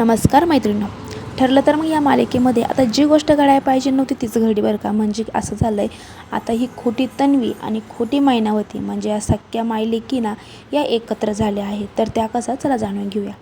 नमस्कार मैत्रिणी ठरलं तर मग या मालिकेमध्ये आता जी गोष्ट घडायला पाहिजे नव्हती तीच घडी बरं का. म्हणजे असं झालं आहे आता ही खोटी तन्वी आणि खोटी मैनावती म्हणजे या सख्या मायलेकीना या एकत्र झाल्या आहेत. तर त्या कसा? चला जाणून घेऊया.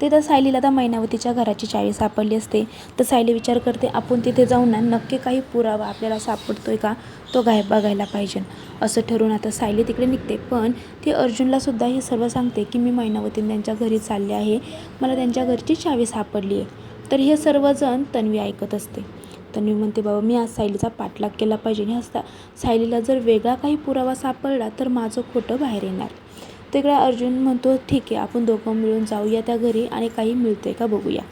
ते तर सायलीला आता मैनावतीच्या घराची चावी सापडली असते. तर सायली विचार करते आपण तिथे जाऊन ना नक्की काही पुरावा आपल्याला सापडतोय का? तो गायब बघायला पाहिजे. असं ठरवून आता सायली तिकडे निघते. पण ती अर्जुनला सुद्धा हे सर्व सांगते की मी मैनावतीन त्यांच्या घरी चालले आहे. मला त्यांच्या घरची चावी सापडली आहे. तर हे सर्वजण तन्वी ऐकत असते. तन्वी म्हणते बाबा मी आज सायलीचा पाठलाग केला पाहिजे आणि असता सायलीला जर वेगळा काही पुरावा सापडला तर माझं खोटं बाहेर येणार. तिकडे अर्जुन म्हणतो ठीक आहे आपण दोघं मिळून जाऊया त्या घरी आणि काही मिळते का बघूया.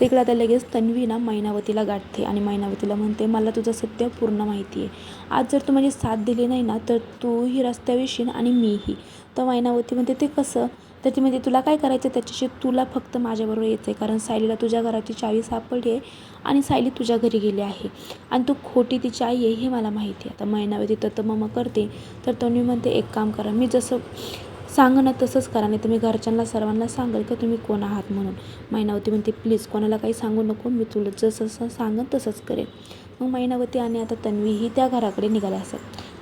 तिकडं आता लगेच तन्वी ना मैनावतीला गाठते आणि मैनावतीला म्हणते मला तुझं सत्य पूर्ण माहिती आहे. आज जर तू माझी साथ दिली नाही ना तर तू ही रस्त्याविषयी आणि मीही. तर मैनावती म्हणते ते कसं? तर ती म्हणजे तुला काय करायचं त्याच्याशी? तुला फक्त माझ्याबरोबर यायचं आहे कारण सायलीला तुझ्या घराची चावी सापडली आहे आणि सायली तुझ्या घरी गेली आहे. आणि तू खोटी तिची आई आहे हे मला माहिती आहे. आता महिनावती तर मग करते. तर तन्वी म्हणते एक काम करा. मी जसं सांग ना तसंच करा. नाही तर मी घरच्यांना सर्वांना सांगेल का तुम्ही कोण आहात म्हणून. मैनावती म्हणते प्लीज कोणाला काही सांगू नको. मी तुला जसं जसं सांगन तसंच करेन. मग मैनावती आणि आता तन्वी ही त्या घराकडे निघाल्या असतात.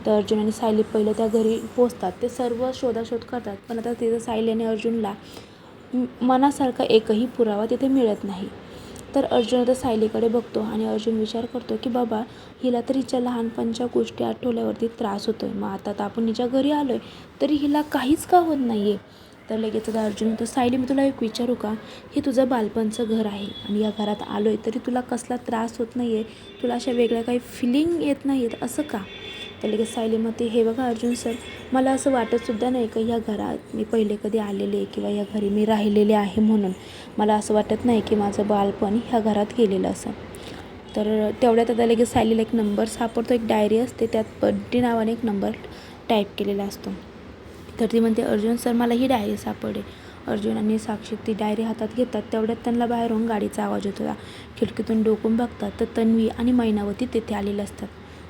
तर अर्जुन आणि सायली पहिलं त्या घरी पोचतात. ते सर्व शोधाशोध करतात. पण आता तिथं सायली आणि अर्जुनला मनासारखा एकही पुरावा तिथे मिळत नाही. तर अर्जुन आता सायलीकडे बघतो आणि अर्जुन विचार करतो की बाबा हिला तर हिच्या लहानपणच्या गोष्टी आठवल्यावरती त्रास होतो आहे मग आता तर आपण हिच्या घरी आलो आहे तरी हिला काहीच का होत नाही आहे तर लगेच आता अर्जुन तर सायली मी तुला एक विचारू का? हे तुझं बालपणचं घर आहे आणि या घरात आलो आहे तरी तुला कसला त्रास होत नाही आहे तुला अशा वेगळ्या काही फिलिंग येत नाही आहेत असं का? तर लगेच सायली म्हणते हे बघा अर्जुन सर मला असं वाटतसुद्धा नाही का या घरात मी पहिले कधी आलेले किंवा या घरी मी राहिलेले आहे म्हणून. मला असं वाटत नाही की माझं बालपण ह्या घरात गेलेलं असं. तर तेवढ्यात आता लगेच सायलीला एक नंबर सापडतो एक डायरी असते त्यात बड्डी नावाने एक नंबर टाईप केलेला असतो. तर ती म्हणते अर्जुन सर मला ही डायरी सापडे अर्जुन आणि साक्षी ती डायरी हातात घेतात तेवढ्यात त्यांना बाहेरून गाडीचा आवाज येतो होता. खिडकीतून डोकून बघतात तर तन्वी आणि मैनावती तेथे आलेले असतात.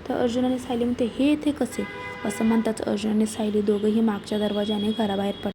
तर अर्जुन आणि सायली म्हणते हे इथे कसे? असं म्हणताच अर्जुन आणि सायली दोघंही मागच्या दरवाजाने घराबाहेर पडतात